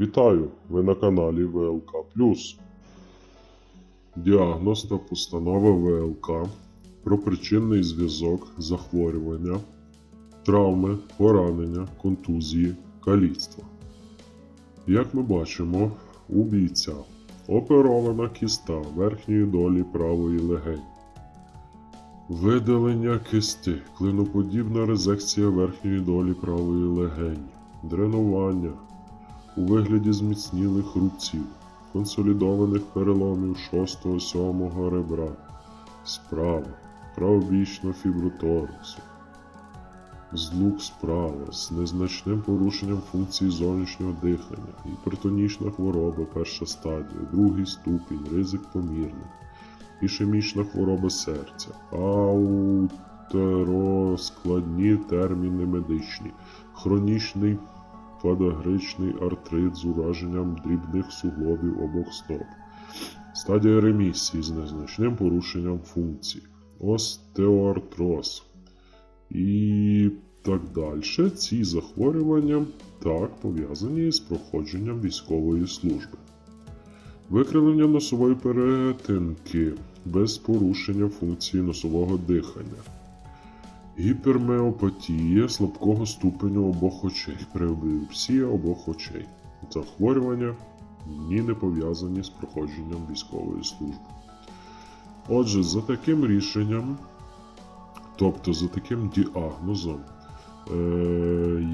Вітаю! Ви на каналі ВЛК Діагноз та постанова ВЛК про причинний зв'язок захворювання, травми, поранення, контузії, каліцтва. Як ми бачимо, у бійця оперована кіста верхньої долі правої легені. Видалення кисти, клиноподібна резекція верхньої долі правої легені, дренування у вигляді зміцнілих рубців, консолідованих переломів 6-7 ребра, справа, правобічно фібротораксу, злук справа з незначним порушенням функції зовнішнього дихання, гіпертонічна хвороба перша стадія, другий ступінь, ризик помірний. Ішемічна хвороба серця, аутероскладні терміни медичні, хронічний подагричний артрит з ураженням дрібних суглобів обох стоп, стадія ремісії з незначним порушенням функцій, остеоартроз і так далі. Ці захворювання так пов'язані з проходженням військової служби. Викривлення носової перетинки без порушення функції носового дихання. Гіпермеопатія слабкого ступеню обох очей, преобіопсія обох очей. Захворювання ні не пов'язані з проходженням військової служби. Отже, за таким рішенням, тобто за таким діагнозом, е,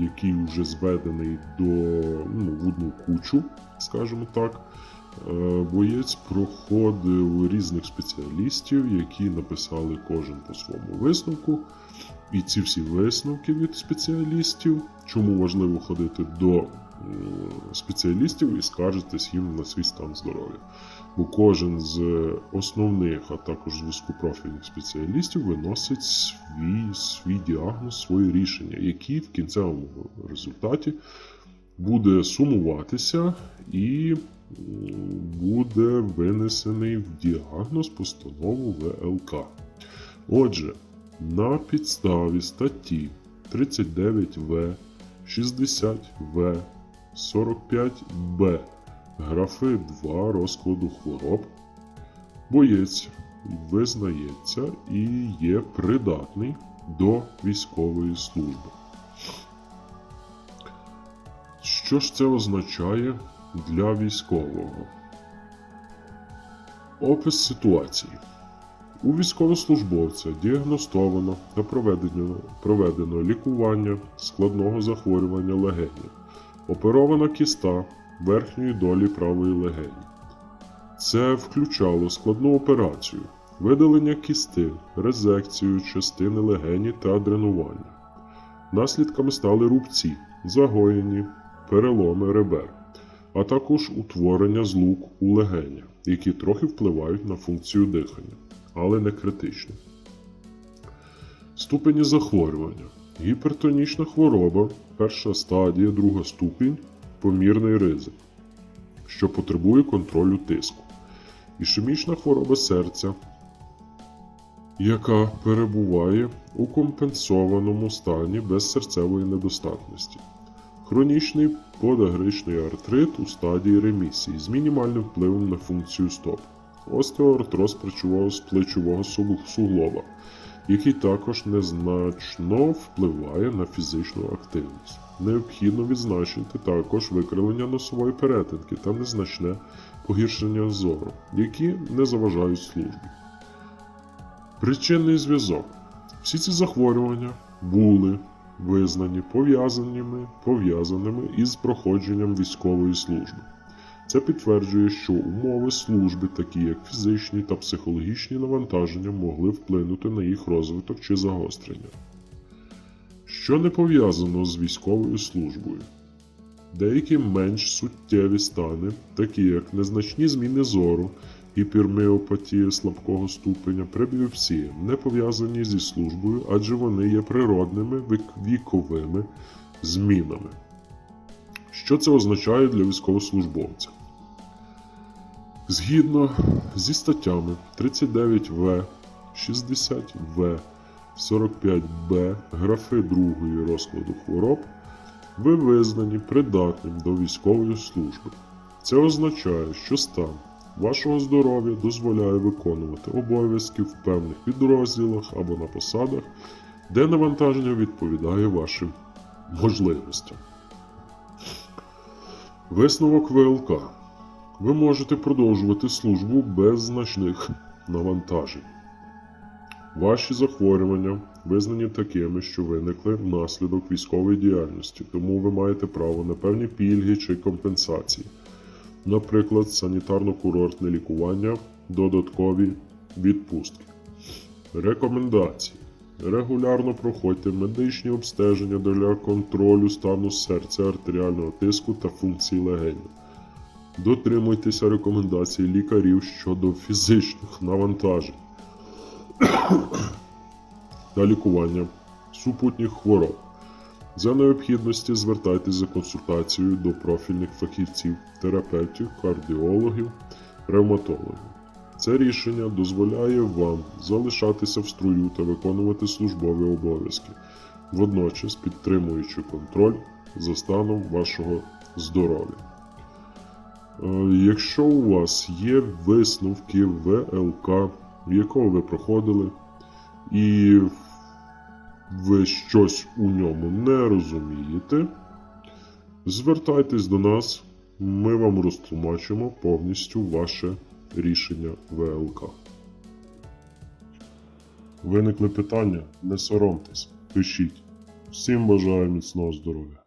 який вже зведений до ну, в одну кучу, скажімо так, Боєць проходив різних спеціалістів, які написали кожен по своєму висновку. І ці всі висновки від спеціалістів, чому важливо ходити до е, спеціалістів і скаржитись їм на свій стан здоров'я. Бо кожен з основних, а також з вузькопрофільних спеціалістів виносить свій, свій діагноз, своє рішення, які в кінцевому результаті буде сумуватися і буде винесений в діагноз постанову ВЛК. Отже, на підставі статті 39В, 60В, 45Б графи 2 розкладу хвороб, боєць визнається і є придатний до військової служби. Що ж це означає для військового? Опис ситуації. У військовослужбовця діагностовано та проведено, проведено лікування складного захворювання легенів, оперована кіста верхньої долі правої легені. Це включало складну операцію, видалення кісти, резекцію частини легені та дренування. Наслідками стали рубці, загоєні, переломи ребер, а також утворення злук у легенях, які трохи впливають на функцію дихання, але не критично. Ступені захворювання. Гіпертонічна хвороба, перша стадія, друга ступінь, помірний ризик, що потребує контролю тиску. Ішемічна хвороба серця, яка перебуває у компенсованому стані без серцевої недостатності. Хронічний подагричний артрит у стадії ремісії з мінімальним впливом на функцію стоп. Остеоартроз плечового плечового суглоба, який також незначно впливає на фізичну активність. Необхідно відзначити також викривлення носової перетинки та незначне погіршення зору, які не заважають службі. Причинний зв'язок. Всі ці захворювання були визнані пов'язаними, пов'язаними із проходженням військової служби. Це підтверджує, що умови служби, такі як фізичні та психологічні навантаження, могли вплинути на їх розвиток чи загострення. Що не пов'язано з військовою службою. Деякі менш суттєві стани, такі як незначні зміни зору, гіпермеопатія слабкого ступеня, пребіопсія, не пов'язані зі службою, адже вони є природними віковими змінами. Що це означає для військовослужбовця? Згідно зі статтями 39В, 60В, 45Б графи другої розкладу хвороб, ви визнані придатним до військової служби. Це означає, що стан вашого здоров'я дозволяє виконувати обов'язки в певних підрозділах або на посадах, де навантаження відповідає вашим можливостям. Висновок ВЛК. Ви можете продовжувати службу без значних навантажень. Ваші захворювання визнані такими, що виникли внаслідок військової діяльності, тому ви маєте право на певні пільги чи компенсації, наприклад, санітарно-курортне лікування, додаткові відпустки. Рекомендації. Регулярно проходьте медичні обстеження для контролю стану серця, артеріального тиску та функцій легенів. Дотримуйтеся рекомендацій лікарів щодо фізичних навантажень та лікування супутніх хвороб. За необхідності звертайтеся за консультацією до профільних фахівців, терапевтів, кардіологів, ревматологів. Це рішення дозволяє вам залишатися в струю та виконувати службові обов'язки, водночас підтримуючи контроль за станом вашого здоров'я. Е, Якщо у вас є висновки ВЛК, якого ви проходили, і ви щось у ньому не розумієте, звертайтесь до нас, ми вам розтлумачимо повністю ваше рішення ВЛК. Виникли питання? Не соромтесь, пишіть. Всім бажаю міцного здоров'я!